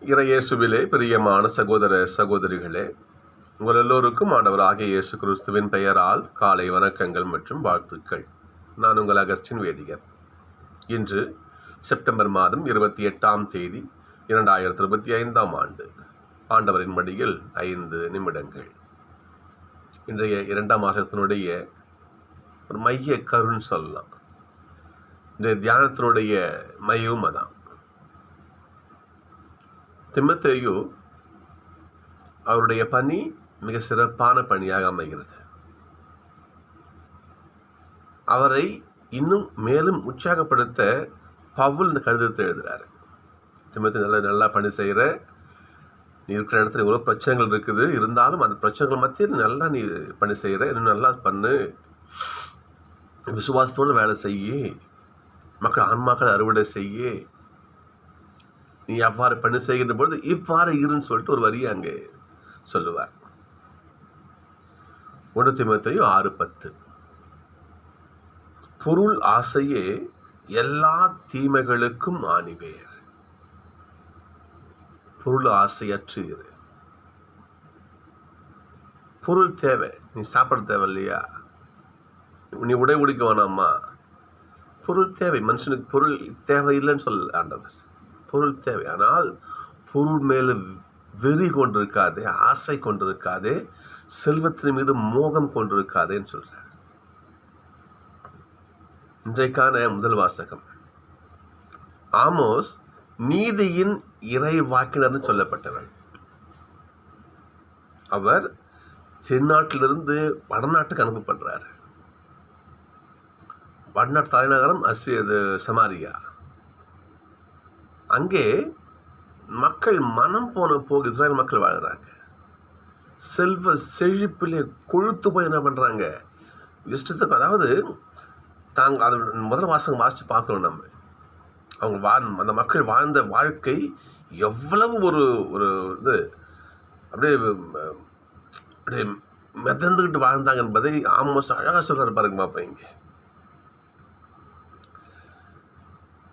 இறையேசுவிலே பிரியமான சகோதர சகோதரிகளே உங்கள் எல்லோருக்கும் ஆண்டவர் ஆகிய இயேசு கிறிஸ்துவின் பெயரால் காலை வணக்கங்கள் மற்றும் வாழ்த்துக்கள். நான் உங்கள் அகஸ்டின் வேதிகர். இன்று செப்டம்பர் மாதம் இருபத்தி எட்டாம் தேதி இரண்டாயிரத்தி இருபத்தி ஐந்தாம் ஆண்டு. ஆண்டவரின் மடியில் ஐந்து நிமிடங்கள். இன்றைய இரண்டாம் மாதத்தினுடைய ஒரு மைய கருன்னு சொல்லலாம். இந்த தியானத்தினுடைய மையவும் அதான். திமத்தேயு அவருடைய பணி மிக சிறப்பான பணியாக அமைகிறது. அவரை இன்னும் மேலும் உற்சாகப்படுத்த பவுல் இந்த கடிதத்தை எழுதுகிறார் திமத்தை நல்ல நல்லா பணி செய்கிற நீ இருக்கிற இடத்துல இவ்வளோ பிரச்சனைகள் இருக்குது இருந்தாலும் அந்த பிரச்சனைகள் மத்தியில் நல்லா நீ பணி செய்கிற இன்னும் நல்லா பண்ணு. விசுவாசத்தோடு வேலை செய்யி மக்கள் ஆன்மாக்கள் அறுவடை செய்யி நீ அவ்வாறு பணி செய்கின்ற பொழுது இவ்வாறு இருன்னு சொல்லிட்டு ஒரு வரியை அங்கே சொல்லுவார். ஒன்று திமுத்தையும் ஆறு பத்து. பொருள் ஆசையே எல்லா தீமைகளுக்கும் ஆணிவேர். பொருள் ஆசையற்று இரு. பொருள் தேவை நீ சாப்பிட தேவை இல்லையா? நீ உடை உடிக்க வேணாமா பொருள் தேவை மனுஷனுக்கு பொருள் தேவை இல்லைன்னு சொல்ல ஆண்டவர். பொருள் தேவை. ஆனால் பொருள் மேலே வெறி கொண்டிருக்காதே ஆசை கொண்டிருக்காதே செல்வத்தின் மீது மோகம் கொண்டிருக்காதேன்னு சொல்கிறார் இன்றைக்கான முதல் வாசகம். ஆமோஸ் நீதியின் இறை வாக்கினர்னு சொல்லப்பட்டவர். அவர் தென்னாட்டிலிருந்து வடநாட்டுக்கு அனுப்பப்படுறார். வடநாட்டு தலைநகரம் அசி சமாரியா. அங்கே மக்கள் மனம் போன போக இஸ்ரேல் மக்கள் வாழ்கிறாங்க செல்வ செழிப்பிலே கொழுத்து போய் என்ன பண்ணுறாங்க இஷ்டத்துக்கு அதாவது தாங்க அது முதல் வாசகம் வாசித்து பார்க்கணும் நம்ம. அவங்க வா அந்த மக்கள் வாழ்ந்த வாழ்க்கை எவ்வளவு ஒரு ஒரு இது அப்படியே அப்படியே மிதந்துக்கிட்டு வாழ்ந்தாங்க என்பதை ஆல்மோஸ்ட் அழகாக சொல்கிறார் பாருங்க பாப்பா இங்கே.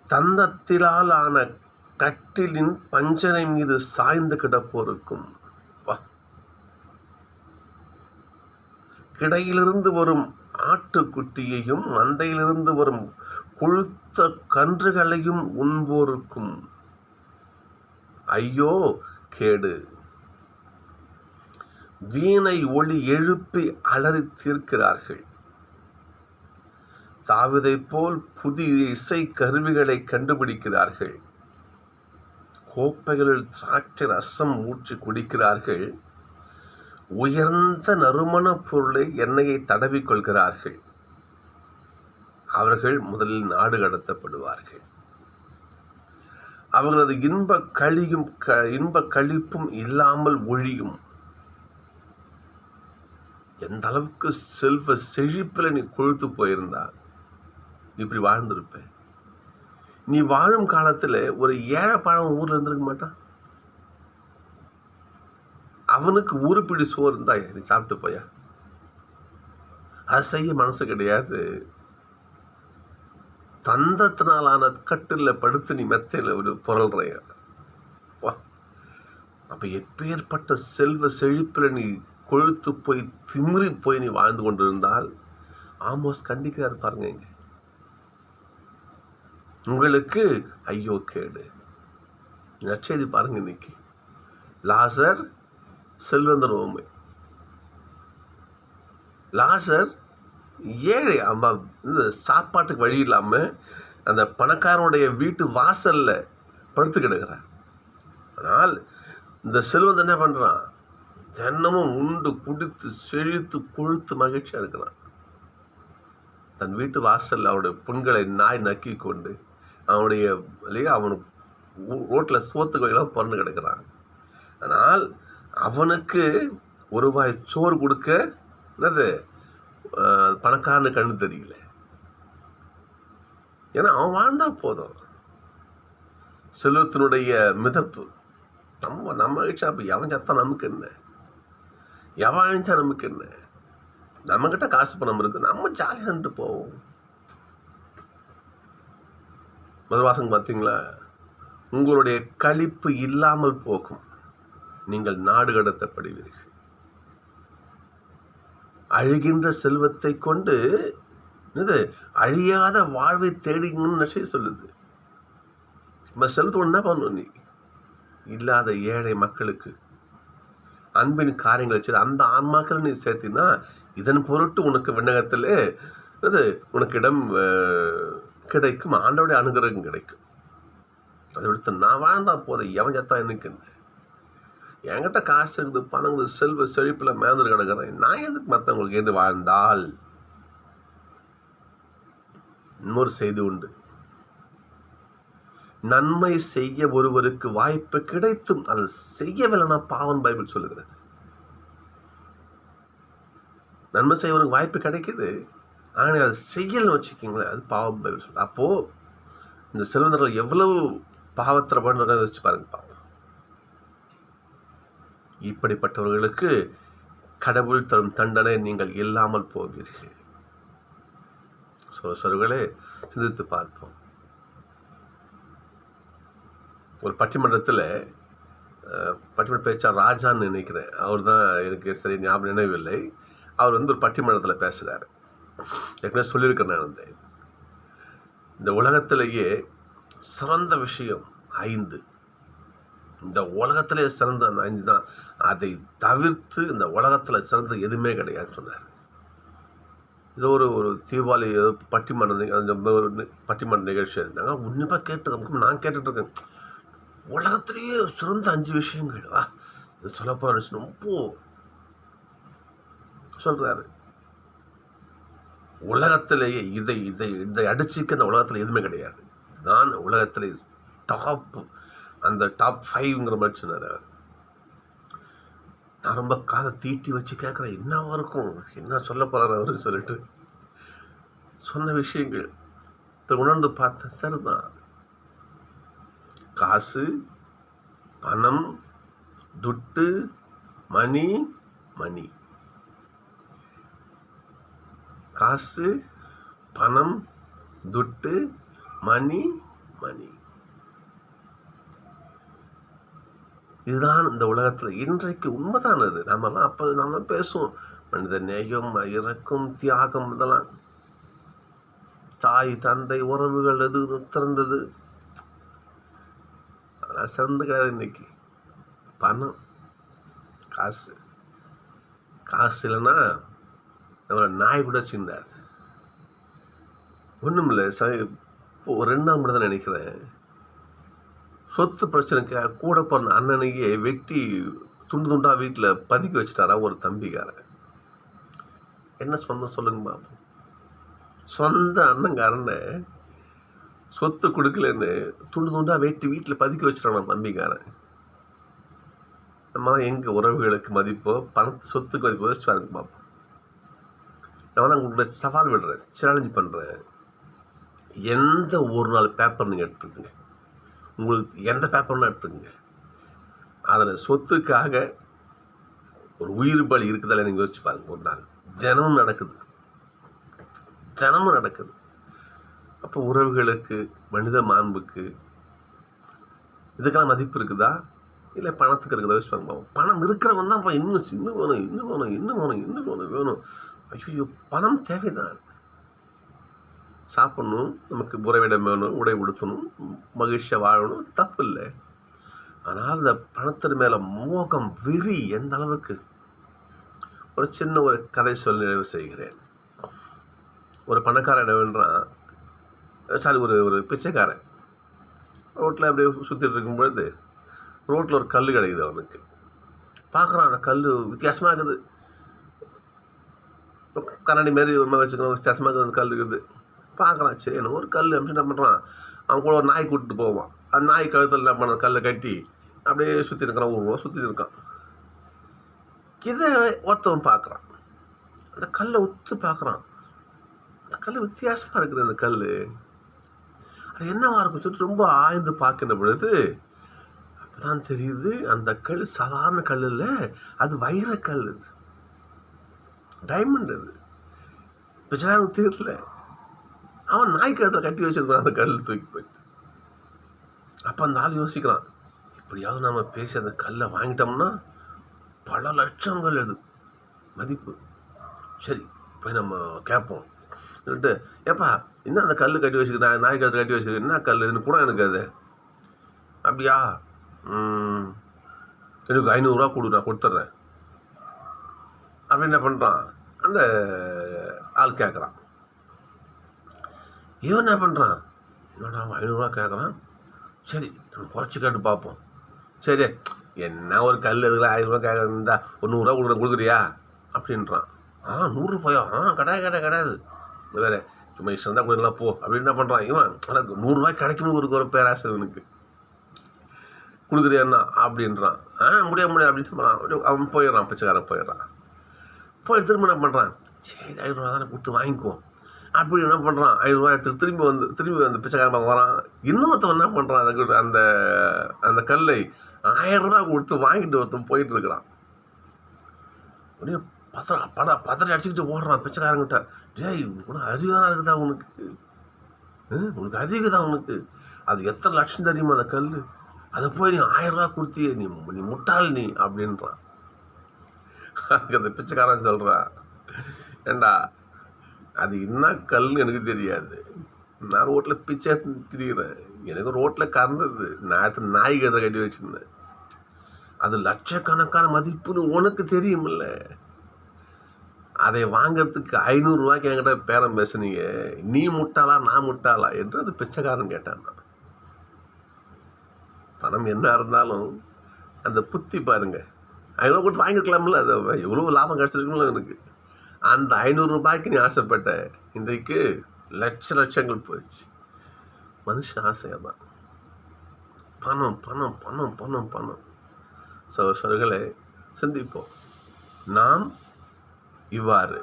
தந்தத்திலால் ஆன கட்டிலின் பஞ்சனை மீது சாய்ந்து கிடப்போருக்கும். கிடையிலிருந்து வரும் ஆட்டுக்குட்டியையும் மந்தையிலிருந்து வரும் கொழுத்த கன்றுகளையும் உண்போருக்கும். ஐயோ கேடு. வீணை ஒளி எழுப்பி அலறி தீர்க்கிறார்கள். தாவிதை போல் புதிய இசை கருவிகளை கண்டுபிடிக்கிறார்கள். கோப்பைகளில் திராட்சை ரசம் ஊற்றி குடிக்கிறார்கள். உயர்ந்த நறுமண பொருளை எண்ணெயை தடவிக்கொள்கிறார்கள் அவர்கள் முதலில் நாடு கடத்தப்படுவார்கள். அவர்களது இன்ப கழியும் க இன்ப கழிப்பும் இல்லாமல் ஒழியும். எந்த அளவுக்கு செல்வ செழிப்பில் நீ கொழுத்து போயிருந்தா இப்படி வாழ்ந்திருப்பேன். நீ வாழும் காலத்தில் ஒரு ஏழை பழம் ஊரில் இருந்திருக்க மாட்டான் அவனுக்கு உருப்பிடி சோறு இருந்தா நீ சாப்பிட்டு போயா? அது செய்ய மனசு கிடையாது. தந்தத்தினாலான கட்டில் படுத்து நீ மெத்தையில் ஒரு புரள்றைய. அப்போ எப்பேற்பட்ட செல்வ செழிப்பில் நீ கொழுத்து போய் திமிரி போய் நீ வாழ்ந்து கொண்டிருந்தால் ஆமோஸ் கண்டிக்கிறார் பாருங்க இங்கே. உங்களுக்கு ஐயோ கேடு. நச்செய்தி பாருங்க இன்னைக்கு. லாசர் செல்வந்தர் ஓமை லாசர் ஏழை அம்மா இந்த சாப்பாட்டுக்கு வழி இல்லாமல் அந்த பணக்காரனுடைய வீட்டு வாசலில் படுத்து கிடக்கிறான் ஆனால் இந்த செல்வந்தன் என்ன பண்ணுறான் தினமும் உண்டு குடித்து செழித்து கொழுத்து மகிழ்ச்சியாக இருக்கிறான். தன் வீட்டு வாசலில் அவருடைய புண்களை நாய் நக்கி கொண்டு அவனுடைய இல்லையா அவனுக்கு ரோட்டில் சோத்துக்கெல்லாம் பிறந்து கிடக்கிறான். ஆனால் அவனுக்கு ஒரு வாய் சோறு கொடுக்க என்னது பணக்காரனு கண்ணு தெரியல. ஏன்னா அவன் வாழ்ந்தா போதும். செல்வத்தினுடைய மிதப்பு. நம்ம நம்ம அழிச்சா அப்போ எவன் சத்தா நமக்கு என்ன? எவன் அழிச்சா நமக்கு என்ன? நம்மக்கிட்ட காசு பணம் இருக்கு நம்ம ஜாலியாக போவோம். முதல் பார்த்தீங்களா உங்களுடைய கழிப்பு இல்லாமல் போகும். நீங்கள் நாடு கடத்தப்படுவீர்கள். அழுகின்ற செல்வத்தை கொண்டு இது அழியாத வாழ்வை தேடிங்கன்னு நஷை சொல்லுது. நம்ம செல்வத்தை என்ன பண்ணணும் நீ? இல்லாத ஏழை மக்களுக்கு. அன்பின் காரியங்களை செய்து அந்த ஆன்மாக்களை நீ சேர்த்தினா இதன் பொருட்டு உனக்கு விண்ணகத்தில் இது உனக்கு இடம் கிடைக்கும் ஆண்டோடைய அனுகிரகம் கிடைக்கும். அதை விடுத்து நான் வாழ்ந்தா போதை எவன் சத்தா எனக்கு என்கிட்ட காசு இருக்குது பணம் இருக்குது செல்வ செழிப்பில் மேந்து கிடக்கிறேன். நான் எதுக்கு மற்றவங்களுக்கு என்று வாழ்ந்தால்? இன்னொரு செய்தி உண்டு. நன்மை செய்ய ஒருவருக்கு வாய்ப்பு கிடைத்தும் அதை செய்யவில்லைன்னா பாவன் பைபிள் சொல்லுகிறது. நன்மை செய்வனுக்கு வாய்ப்பு கிடைக்குது. ஆனால் அதை செய்யலன்னு வச்சுக்கிங்களேன் அது பாவம் பைபிள் சொல்லு அப்போது இந்த செல்வந்தர்கள் எவ்வளவு பாவத்தில் பண்ணுறத வச்சு பாருங்க பாப்போம் இப்படிப்பட்டவர்களுக்கு கடவுள் தரும் தண்டனை நீங்கள் இல்லாமல் போவீர்கள். சோசர்களே சிந்தித்து பார்ப்போம். ஒரு பட்டிமன்றத்தில் பட்டிமன்ற பேச்சாளர் ராஜான்னு நினைக்கிறேன். அவர் தான் எனக்கு சரி ஞாபகம் நினைவில்லை. அவர் வந்து ஒரு பட்டிமன்றத்தில் பேசுகிறார் ஏற்கனவே சொல்லியிருக்கேன் நான் வந்து இந்த உலகத்திலேயே சிறந்த விஷயம் ஐந்து. இந்த உலகத்திலே சிறந்த அந்த ஐந்து தான். அதை தவிர்த்து இந்த உலகத்தில் சிறந்த எதுவுமே கிடையாதுன்னு சொன்னார். இது ஒரு ஒரு தீபாவளி பட்டிமன்ற அந்த ஒரு பட்டிமன்ற நிகழ்ச்சி இருந்தாங்க. உன்னிப்பாக கேட்டு நான் கேட்டுட்ருக்கேன். உலகத்திலேயே சிறந்த அஞ்சு விஷயங்கள். வா இது சொல்ல போகிற ரொம்ப சொல்கிறாரு உலகத்திலேயே இதை இதை இதை அடிச்சுக்க அந்த உலகத்தில் எதுவுமே கிடையாது. இதுதான் உலகத்திலே டாப் அந்த டாப் ஃபைவ்ங்கிற மாதிரி சொன்னார். நான் ரொம்ப காதை தீட்டி வச்சு கேட்குறேன் என்னவா இருக்கும்? என்ன சொல்ல போகிறார் அவருன்னு சொல்லிட்டு. சொன்ன விஷயங்கள் இப்போ உணர்ந்து பார்த்தேன் சரிதான். காசு பணம் துட்டு மணி மணி. காசு பணம் துட்டு மணி மணி. இதுதான் இந்த உலகத்தில் இன்றைக்கு உண்மைதான் அது நம்மலாம் அப்போ நம்ம பேசுவோம். மனித நேயம் இறக்கும் தியாகம் இதெல்லாம். தாய் தந்தை உறவுகள் எது திறந்தது? அதெல்லாம் சிறந்து கிடையாது இன்னைக்கு. பணம் காசு. காசு இல்லைன்னா நம்மளை நாய் கூட சின்னார். ஒன்றும் இல்லை ச இப்போ ஒரு ரெண்டு நாள் மட்டும் தான் நினைக்கிறேன். சொத்து பிரச்சனைக்கு கூட பிறந்த அண்ணனையே வெட்டி துண்டு துண்டா வீட்டில் பதுக்கி வச்சுட்டாரா ஒரு தம்பிக்காரன். என்ன சொந்தம் சொல்லுங்க பாப்போம். சொந்த அண்ணங்காரனை சொத்து கொடுக்கலன்னு துண்டு துண்டா வெட்டி வீட்டில் பதுக்கி வச்சுட்டான் தம்பிக்காரன். நம்ம எங்கள் உறவுகளுக்கு மதிப்போ பணத்து சொத்துக்கு மதிப்போ யோசிச்சு பாருங்க பார்ப்போம் நான் உங்களுக்கு சவால் விடுறேன் சேலஞ்ச் பண்ணுறேன் எந்த ஒரு நாள் பேப்பர் நீங்கள் எடுத்துக்கோங்க. உங்களுக்கு எந்த பேப்பர்லாம் எடுத்துக்கோங்க. அதில் சொத்துக்காக ஒரு உயிர் பலி இருக்குதில்ல நீங்கள் யோசிச்சு பாருங்க ஒரு நாள். தினமும் நடக்குது. தினமும் நடக்குது. அப்போ உறவுகளுக்கு மனித மாண்புக்கு இதுக்கெல்லாம் மதிப்பு இருக்குதா? இல்லை பணத்துக்கு இருக்குதா? யோசிச்சு பாருங்க பணம் இருக்கிறவன் தான் இன்னும் இன்னும் வேணும் இன்னும் வேணும் இன்னும் வேணும் இன்னும் வேணும் வேணும். ஐயோ பணம் தேவைதான். சாப்பிடணும் நமக்கு உறவிடம் வேணும் உடை உடுத்தணும் மகிழ்ச்சியாக வாழணும் தப்பு இல்லை ஆனால் அந்த பணத்தின் மேலே மோகம் வெறி எந்த அளவுக்கு? ஒரு சின்ன ஒரு கதை சொல்ல நிறைவு செய்கிறேன். ஒரு பணக்காரன் என்னவென்றான் சாரி ஒரு ஒரு பிச்சைக்காரன். ரோட்டில் அப்படியே சுற்றிட்டு இருக்கும் பொழுது ரோட்டில் ஒரு கல் கிடைக்குது அவனுக்கு. பார்க்குறான் அந்த கல் வித்தியாசமாக இருக்குது. கண்ணாடி மாரி ஒரு மாதிரி வச்சுக்கணும். வித்தியாசமாக இருக்குது அந்த கல் இருக்குது. பார்க்குறான். சரி என்ன ஒரு கல் அப்படின்னு என்ன பண்ணுறான் அவன் கூட ஒரு நாய் கூப்பிட்டு போவான். அந்த நாய் கழுத்தில் என்ன பண்ண கல்லை கட்டி அப்படியே சுற்றி இருக்கிறான் ஒரு ரூபா சுற்றி இருக்கான். இதை ஒருத்தவன் பார்க்குறான். அந்த கல்லை உத்து பார்க்குறான். அந்த கல் வித்தியாசமாக இருக்குது. அந்த கல் அது என்னவா இருக்கும் சொல்லிட்டு ரொம்ப ஆய்ந்து பார்க்கின்ற பொழுது அப்பதான் தெரியுது அந்த கல் சாதாரண கல் இல்லை. அது வைரக்கல் இது டைமண்ட் அது. பிச்சைக்காரனுக்கு தீரல அவன் நாய் கழுத்தில் கட்டி வச்சிருக்கான் அந்த கல்லில் தூக்கி போயிட்டு. அப்போ அந்த ஆள் யோசிக்கிறான் இப்படியாவது நாம் பேசி அந்த கல்லை வாங்கிட்டோம்னா பல லட்சங்கள் அது மதிப்பு. சரி போய் நம்ம கேட்போம். சொல்லிட்டு ஏப்பா என்ன அந்த கல் கட்டி வச்சுக்கிட்டேன் நாய் கழுத்து கட்டி வச்சுருக்கேன் என்ன கல் இதுன்னு கூட எனக்கு அது. அப்படியா? எனக்கு ஐநூறுரூவா கொடு நான் கொடுத்துட்றேன். அப்படி என்ன பண்ணுறான் அந்த ஆள் கேட்குறான். இவன் என்ன பண்ணுறான் என்னடா அவன் ஐநூறுரூவா கேட்குறான்? சரி நம்ம குறைச்சி கேட்டு பார்ப்போம். சரி என்ன ஒரு கல் எதுக்குல ஐநூறுரூவா கேட்குறா ஒரு நூறுரூவா கொடுக்குற கொடுக்குறியா? அப்படின்றான். ஆ நூறு போயா ஆ கிடையாது கிடையாது கிடையாது. வேறு சும்மா இஷ்டம் தான் கொடுக்கலாம் போ. அப்படின்னு என்ன பண்ணுறான் இவன் எனக்கு நூறுரூவாய் கிடைக்கும்னு ஒரு ஒரு பேராசை இவனுக்கு. கொடுக்குறியாண்ணா அப்படின்றான். ஆ முடியாது முடியாது அப்படின்னு சொல்கிறான் அவன் போயிடுறான் பிச்சைக்காரன் போயிடுறான். போய் திரும்ப என்ன பண்ணுறான் சரி ஐநூறுரூவா தானே கொடுத்து வாங்கிக்குவோம் அப்படி என்ன பண்ணுறான் ஐநூறுரூவா எடுத்து திரும்பி வந்து திரும்பி அந்த பிச்சைக்காரன் வரான். இன்னொருத்தவன் என்ன பண்ணுறான் அந்த அந்த அந்த கல்லை ஆயிரரூபா கொடுத்து வாங்கிட்டு ஒருத்தன் போயிட்டு இருக்கிறான். அப்படியே பத்திர பட பத்திரம் அடிச்சுக்கிட்டு ஓடுறான் பிச்சைக்காரங்கிட்ட டேய் உனக்கு அறிவுதான் இருக்குதா உனக்கு? ஹம், உனக்கு அறிவுதா உனக்கு? அது எத்தனை லட்சம் தெரியுமா அந்த கல் அதை போய் நீ ஆயிரம் கொடுத்தியே நீ நீ முட்டாள் நீ அப்படின்றான். அதுக்கு அந்த பிச்சைக்காரன் சொல்கிறான் ஏண்டா? அது என்ன கல்னு எனக்கு தெரியாது. நான் ரோட்டில் பிச்சை திரிகிறேன் எனக்கு ரோட்டில் கறந்தது. நான் நாய் கதை கட்டி வச்சுருந்தேன். அது லட்சக்கணக்கான மதிப்புன்னு உனக்கு தெரியுமில்ல? அதை வாங்கிறதுக்கு ஐநூறுரூவாய்க்கு என்கிட்ட பேரம் பேசுனீங்க. நீ முட்டாளா நான் முட்டாளா என்று அது பிச்சைக்காரன் கேட்டான். பணம் என்ன இருந்தாலும் அந்த புத்தி பாருங்க. ஐநூறு கொடுத்து வாங்கிக்கலாம்ல அது எவ்வளோ லாபம் கிடச்சிருக்கும்ல எனக்கு. அந்த ஐநூறு ரூபாய்க்கு நீ ஆசைப்பட்ட இன்றைக்கு லட்ச லட்சங்கள் போயிடுச்சு. மனுஷன் ஆசையாக தான் பணம் பணம் பணம் பணம் பணம். ஸோ சொல்களை சிந்திப்போம். நாம் இவ்வாறு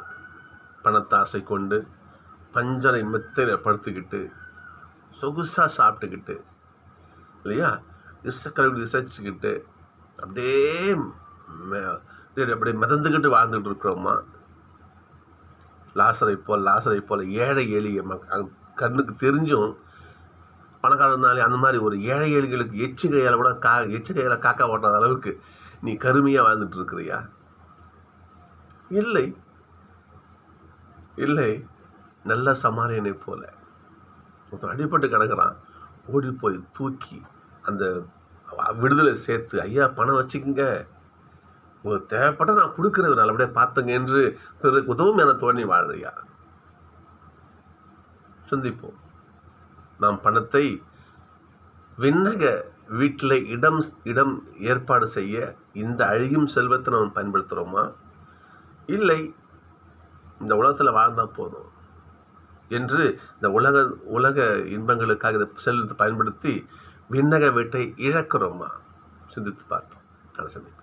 பணத்தை ஆசை கொண்டு பஞ்சரை மெத்தையில் படுத்துக்கிட்டு சொகுசாக சாப்பிட்டுக்கிட்டு இல்லையா? இசக்கழுவி இசைச்சிக்கிட்டு அப்படியே அப்படியே மிதந்துக்கிட்டு வாழ்ந்துக்கிட்டு இருக்கிறோமா? லாசரை போல் லாசரை போல் ஏழை எளிய கண்ணுக்கு தெரிஞ்சும் பணக்காரனாலே அந்த மாதிரி ஒரு ஏழை எளிகளுக்கு எச்சு கையால் கூட கா எச்சு கையால் காக்கா ஓட்டாத அளவுக்கு நீ கருமையாக வாழ்ந்துட்டு இருக்கிறியா? இல்லை. இல்லை. நல்ல சமாரியனை போல. ஒருத்தன் அடிபட்டு கிடக்குறான். ஓடி போய் தூக்கி அந்த விடுதலை சேர்த்து ஐயா பணம் வச்சுக்கோங்க. உங்களுக்கு தேவைப்பட்ட நான் கொடுக்குறது நல்லபடியாக பார்த்தங்க என்று பிறருக்கு உதவும் என தோணி வாழ்றியா? சிந்திப்போம். நாம் பணத்தை விண்ணக வீட்டில் இடம் இடம் ஏற்பாடு செய்ய இந்த அழியும் செல்வத்தை நாம் பயன்படுத்துகிறோமா இல்லை. இந்த உலகத்தில் வாழ்ந்தால் போதும் என்று இந்த உலக உலக இன்பங்களுக்காக இந்த செல்வத்தை பயன்படுத்தி விண்ணக வீட்டை இழக்கிறோமா? சிந்தித்து பார்ப்போம். நான் சந்திப்போம்.